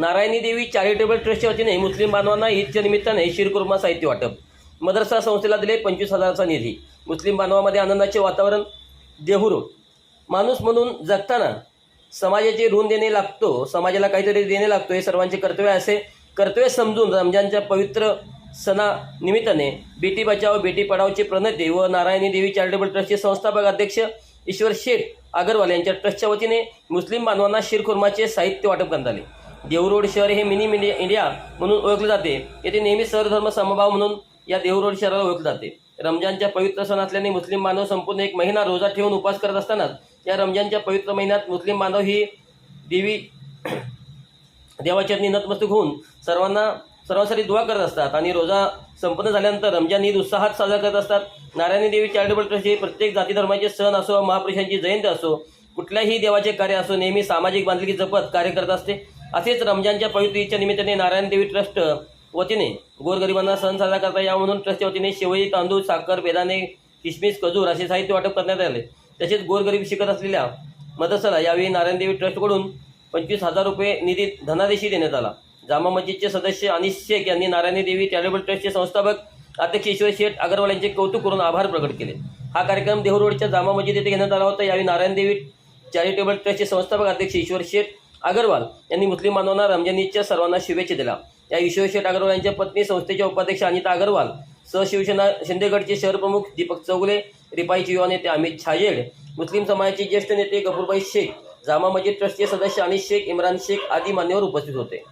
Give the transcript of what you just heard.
नारायणी देवी चॅरिटेबल ट्रस्टच्या वतीने मुस्लिम बांधवांना ईदच्या निमित्ताने शिरकुर्मा साहित्य वाटप. मदरसा संस्थेला दिले पंचवीस हजाराचा निधी. मुस्लिम बांधवामध्ये आनंदाचे वातावरण देहुरो. माणूस म्हणून जगताना समाजाचे ऋण देणे लागतो समाजाला काहीतरी देणे लागतो हे सर्वांचे कर्तव्य असे. कर्तव्य समजून रमजानच्या पवित्र सणा निमित्ताने बेटी बचाव बेटी पढावचे प्रणेते व नारायणी देवी चॅरिटेबल ट्रस्टचे संस्थापक अध्यक्ष ईश्वर शेठ अगरवाल यांच्या ट्रस्टच्या वतीने मुस्लिम बांधवांना शिरखुर्माचे साहित्य वाटप करण्यात आले. देवरोड शहर हे मिनी मिनी इंडिया म्हणून ओळखले जाते. येथे नेहमी सर्वधर्म समभाव म्हणून या देवरोड शहराला ओळखले जाते. रमजानच्या पवित्र सण असल्याने मुस्लिम बांधव संपूर्ण एक महिना रोजा ठेवून उपास करत असतानाच या रमजानच्या पवित्र महिन्यात मुस्लिम बांधव ही देवी देवाचरणी नतमस्तक होऊन सर्वांना सर्वांसाठी दुवा करत असतात आणि रोजा संपन्न झाल्यानंतर रमजान ईद उत्साहात साजरा करत असतात. नारायणी देवी चॅरिटेबल ट्रस्ट हे प्रत्येक जाती धर्माचे सण असो महापुरुषांची जयंती असो कुठल्याही देवाचे कार्य असो नेहमी सामाजिक बांधिलकी जपत कार्य करत असते. असेच रमजानच्या पवित्रीच्या निमित्ताने नारायण देवी ट्रस्ट वतीने गोरगरिबांना सण साजरा करता यावा म्हणून ट्रस्टच्या वतीने शेवई तांदूळ साखर बेदाणे किशमिश खजूर असे साहित्य वाटप करण्यात आले. तसेच गोरगरीब शिकत असलेल्या मदरसाला यावेळी नारायण देवी ट्रस्टकडून पंचवीस हजार रुपये निधी धनादेशी देण्यात आला. जामा मस्जिदचे सदस्य अनिश शेख यांनी नारायणी देवी चॅरिटेबल ट्रस्टचे संस्थापक अध्यक्ष ईश्वर शेठ अगरवाल यांचे कौतुक करून आभार प्रकट केले. हा कार्यक्रम देहू रोडच्या जामा मस्जिद येथे घेण्यात आला होता. यावेळी नारायण देवी चॅरिटेबल ट्रस्टचे संस्थापक अध्यक्ष ईश्वर शेठ अगरवाल यांनी मुस्लिम बांधवांना रमजान ईदच्या सर्वांना शुभेच्छा दिल्या. या ईश्वर शेठ अगरवाल यांच्या पत्नी संस्थेच्या उपाध्यक्ष अनिता अगरवाल सहशिवसेना शिंदेगडचे शहरप्रमुख दीपक चौगुले रिपाईचे युवा नेते अमित छाजेड मुस्लिम समाजाचे ज्येष्ठ नेते गफूरबाई शेख जामा मस्जिद ट्रस्टचे सदस्य अनिश शेख इम्रान शेख आदी मान्यवर उपस्थित होते.